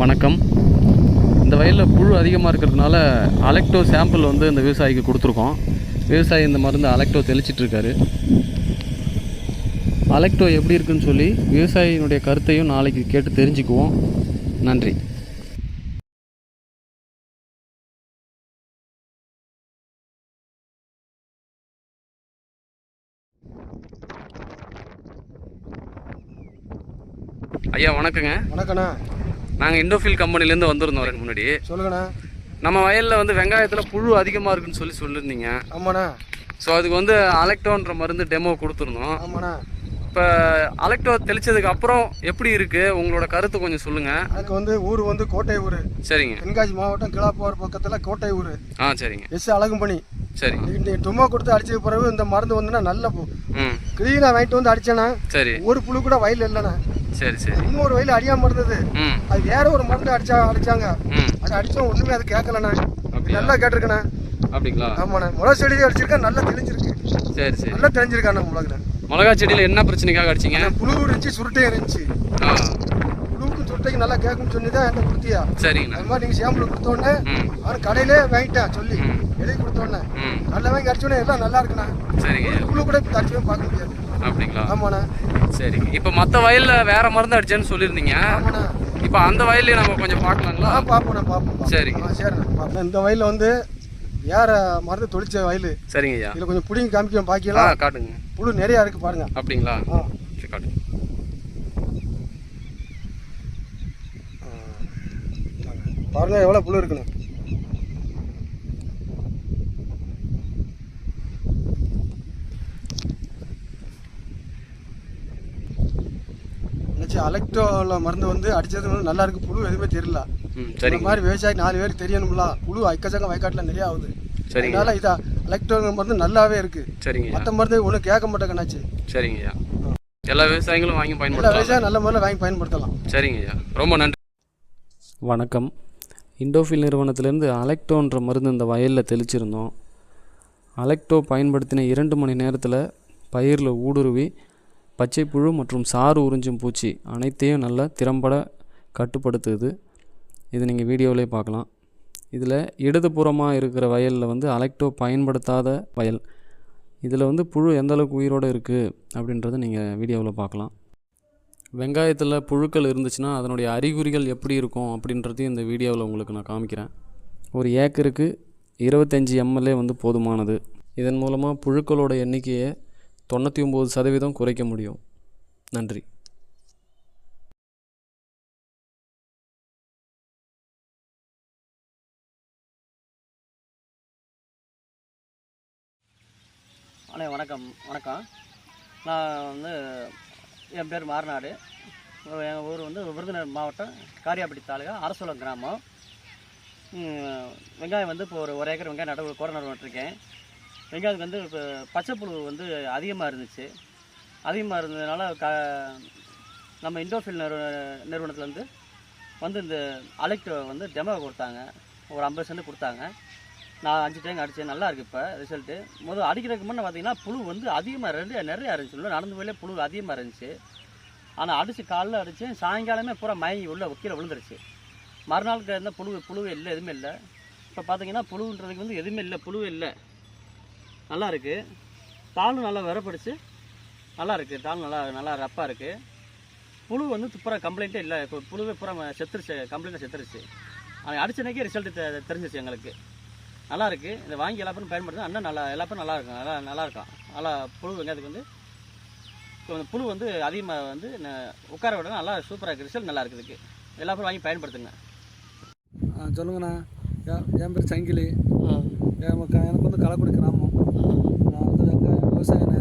வணக்கம். இந்த வயலில் புழு அதிகமாக இருக்கிறதுனால அலெக்டோ சாம்பிள் வந்து இந்த விவசாயிக்கு கொடுத்துருக்கோம். விவசாயி இந்த மருந்து அலெக்டோ தெளிச்சிட்ருக்காரு அலெக்டோ எப்படி இருக்குன்னு சொல்லி விவசாயியினுடைய கருத்தையும் நாளைக்கு கேட்டு தெரிஞ்சுக்குவோம். நன்றி. ஐயா வணக்கங்க. வணக்கண்ணா. நாங்கள் இண்டோஃபில் கம்பெனிலேருந்து வந்திருந்தோம் ரெண்டு முன்னாடி. சொல்லுங்கண்ணா. நம்ம வயலில் வந்து வெங்காயத்தில் புழு அதிகமாக இருக்குன்னு சொல்லி சொல்லியிருந்தீங்க. ஆமாண்ணா. ஸோ அதுக்கு வந்து அலெக்டோன்ற மருந்து டெமோ கொடுத்துருந்தோம். ஆமாண்ணா. இப்போ அலெக்டோ தெளிச்சதுக்கு அப்புறம் எப்படி இருக்கு? உங்களோட கருத்து கொஞ்சம் சொல்லுங்க. எனக்கு வந்து ஊர் வந்து கோட்டை ஊர். சரிங்க. தென்காசி மாவட்டம் கிளாப்போர் பக்கத்தில் கோட்டை ஊர். ஆ சரிங்க. எஸ் அழகும்பணி. சரிங்க. இந்த டுமா கொடுத்து அடிச்ச பிறகு இந்த மருந்து வந்துன்னா நல்ல ம். க்ளீனாக வாங்கிட்டு வந்து அடிச்சேண்ணா. சரி. ஒரு புழு கூட வயல் இல்லைண்ணா. சரி சரி. இன்னொரு வயல் அடியாமல் இருந்தது. அது வேற ஒரு மருந்து அடிச்சா அடிச்சாங்க. அது அடிச்சோம் ஒன்றுமே அது கேட்கலண்ணா. நல்லா கேட்டிருக்கண்ணா. அப்படிங்களா? ஆமாண்ணா. முளை செடி அடிச்சிருக்கேன் நல்லா தெளிஞ்சிருக்கு. சரி சரி. நல்லா தெளிஞ்சிருக்காண்ணா முளகுண்ணா மிளகா செடியில் என்ன பிரச்சனைக்காக அடிச்சிங்க? புழு இருந்துச்சு சுருட்டை இருந்துச்சு. சுருட்டைக்கு நல்லா கேட்கும்னு சொல்லி தான் என்ன கொடுத்தியா? சரிங்கண்ணா. அது மாதிரி நீங்கள் சாம்பிள் கொடுத்தோடனே அவன் கடையிலே வாங்கிட்டான் சொல்லி. எழுதி கொடுத்தோடனே நல்லா வாங்கி அடிச்சோடனே எல்லாம் நல்லா இருக்குண்ணா. சரிங்க. புழு கூட அடிச்சவே பார்க்க முடியாது. அப்படிங்களா? ஆமாண்ணா. சரிங்க. இப்போ மற்ற வயலில் வேற மருந்து அடிச்சேன்னு சொல்லியிருந்தீங்க. ஆமாண்ணா. இப்போ அந்த வயல்லையும் நம்ம கொஞ்சம் பார்க்கலாங்களா? பார்ப்போண்ணா பார்ப்போம் சரிங்க. சரிண்ணா இந்த வயலில் வந்து வேற மருந்து தொளிச்ச வயல். சரிங்க ஐயா. இதில் கொஞ்சம் பிடிங்கி காமிக்க ஆ பாக்கியெல்லாம் காட்டுங்க. புழு நிறையா இருக்கு பாருங்க. அப்படிங்களா? ஆ. சரி காட்டுங்க. பாருங்க எவ்வளோ புழு இருக்குண்ணா நினச்சி அலெக்டோவில் மருந்து வந்து அடித்தது வந்து நல்லா இருக்கு புழு எதுவுமே தெரியல. ம் இந்த சரிங்க மாதிரி விவசாயி நாலு பேருக்கு தெரியணும்ல புழு அக்கச்சக்கம் வயக்காட்டில் நிறைய ஆகுது. அதனால இதா எலக்ட்ரோ மருந்து நல்லாவே இருக்கு. சரிங்க. மற்ற மருந்து ஒன்றும் கேட்க மாட்டேங்கண்ணாச்சு சரிங்க ஐயா. எல்லா விவசாயிகளும் வாங்கி பயன்படுத்தலாம். விவசாயம் நல்ல முறையில் வாங்கி பயன்படுத்தலாம். சரிங்க ஐயா. ரொம்ப நன்றி. வணக்கம். இண்டோஃபில் நிறுவனத்திலேருந்து அலெக்டோன்ற மருந்து இந்த வயலில் தெளிச்சிருந்தோம். அலெக்டோ பயன்படுத்தின இரண்டு மணி நேரத்தில் பயிரில் ஊடுருவி பச்சைப்புழு மற்றும் சாறு உறிஞ்சும் பூச்சி அனைத்தையும் நல்லா திறம்பட கட்டுப்படுத்துது. இது நீங்கள் வீடியோவிலே பார்க்கலாம். இதில் இடதுபுறமாக இருக்கிற வயலில் வந்து அலெக்டோ பயன்படுத்தாத வயல். இதில் வந்து புழு எந்தளவுக்கு உயிரோடு இருக்குது அப்படின்றத நீங்கள் வீடியோவில் பார்க்கலாம். வெங்காயத்தில் புழுக்கள் இருந்துச்சுன்னா அதனுடைய அறிகுறிகள் எப்படி இருக்கும் அப்படின்றதையும் இந்த வீடியோவில் உங்களுக்கு நான் காமிக்கிறேன். ஒரு ஏக்கருக்கு இருபத்தஞ்சி எம்எல்ஏ வந்து போதுமானது. இதன் மூலமாக புழுக்களோட எண்ணிக்கையை தொண்ணூற்றி ஒம்பது சதவீதம் குறைக்க முடியும். நன்றி. அண்ணே வணக்கம். வணக்கம். நான் வந்து என் பேர் மாரநாடு. எங்கள் ஊர் வந்து விருதுநகர் மாவட்டம் காரியாபட்டி தாலுகா அரசோலம் கிராமம். வெங்காயம் வந்து இப்போ ஒரு ஒரு ஏக்கர் வெங்காயம் நடவு கோடை நடுவு நட்டுருக்கேன் வெங்காயத்துக்கு வந்து இப்போ பச்சைப்புழு வந்து அதிகமாக இருந்துச்சு. அதிகமாக இருந்ததுனால க நம்ம இண்டோஃபில் நிறு நிறுவனத்துலேருந்து வந்து இந்த அலெக்டோ வந்து டெமோ கொடுத்தாங்க. ஒரு ஐம்பது சென்ட் கொடுத்தாங்க. நான் அஞ்சு டைம் அடித்தேன் நல்லா இருக்குது இப்போ ரிசல்ட்டு முதல் அடிக்கிறதுக்கு முன்னே பார்த்தீங்கன்னா புழு வந்து அதிகமாக ரெண்டு நிறையா இருந்துச்சு. உள்ள நடந்து போயிலே புழு அதிகமாக இருந்துச்சு. ஆனால் அடித்து காலைல அடித்தேன் சாயங்காலமே பூரா மயங்கி உள்ளே கீழே விழுந்துருச்சு. மறுநாளுக்கு இருந்தால் புழு புழுவே இல்லை எதுவுமே இல்லை. இப்போ பார்த்தீங்கன்னா புழுன்றதுக்கு வந்து எதுவுமே இல்லை புழுவே இல்லை. நல்லா இருக்குது தாளும் நல்லா விரப்படிச்சு. நல்லா இருக்குது தாளும் நல்லா நல்லா ரப்பாக இருக்குது புழு வந்து பூரா கம்ப்ளைண்ட்டே இல்லை. இப்போ புழுவே பூரா செத்துருச்சு. கம்ப்ளைண்ட்டாக செத்துருச்சு. ஆனால் அடிச்சனைக்கே ரிசல்ட்டு தெரிஞ்சிச்சு எங்களுக்கு. நல்லா இருக்கு இதை வாங்கி எல்லா பேரும் பயன்படுத்தா அண்ணன் நல்லா எல்லா பேரும் நல்லா இருக்கும். நல்லா நல்லா இருக்கும் நல்லா புழு வெங்காயத்துக்கு வந்து. வந்து புழு வந்து அதிகமாக வந்து உட்கார விட நல்லா சூப்பராக இருக்குது ரிசல்ட் நல்லா இருக்குதுக்கு எல்லா பேரும் வாங்கி பயன்படுத்துங்க. சொல்லுங்கண்ணா. என் என் பேர் சங்கிலி. எனக்கு வந்து கலக்குடி கிராமம் நான் வந்து வெங்காயம் விவசாயம்